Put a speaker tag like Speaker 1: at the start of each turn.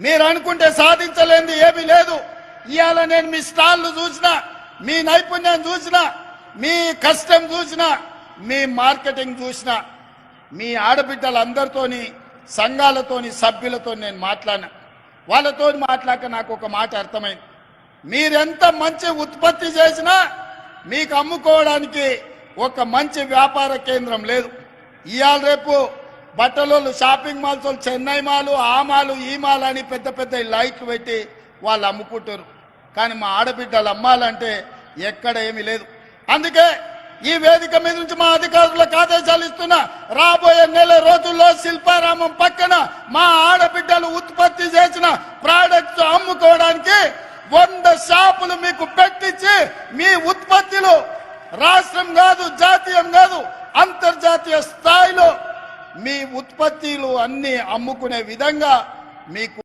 Speaker 1: మీరు అనుకుంటే సాధించలేంది ఏమీ లేదు. ఇవాళ నేను మీ స్టాళ్ళు చూసిన మీ నైపుణ్యం చూసిన మీ కష్టం చూసిన మీ మార్కెటింగ్ చూసిన మీ ఆడబిడ్డలందరితోని సంఘాలతోని సభ్యులతో నేను మాట్లాడినా. వాళ్ళతో మాట్లాడక నాకు ఒక మాట అర్థమైంది. మీరెంత మంచి ఉత్పత్తి చేసినా మీకు అమ్ముకోవడానికి ఒక మంచి వ్యాపార కేంద్రం లేదు. ఇవాళ రేపు బట్టలోళ్ళు షాపింగ్ మాల్స్ వాళ్ళు చెన్నై మాలు ఆ మాలు ఈ మాల్ అని పెద్ద పెద్ద లైక్ పెట్టి వాళ్ళు అమ్ముకుంటారు. కానీ మా ఆడబిడ్డలు అమ్మాలంటే ఎక్కడ ఏమీ లేదు. అందుకే ఈ వేదిక మీద నుంచి మా అధికారులకు ఆదేశాలు ఇస్తున్నా రాబోయే నెల రోజుల్లో శిల్పారామం పక్కన మా ఆడబిడ్డలు ఉత్పత్తి చేసిన ప్రోడక్ట్స్ అమ్ముకోవడానికి వంద షాపులు మీకు పెట్టించి మీ ఉత్పత్తులు రాష్ట్రం కాదు జాతీయం కాదు అంతర్జాతీయ స్థాయిలో మీ ఉత్పత్తులు అన్ని అమ్ముకునే విధంగా మీకు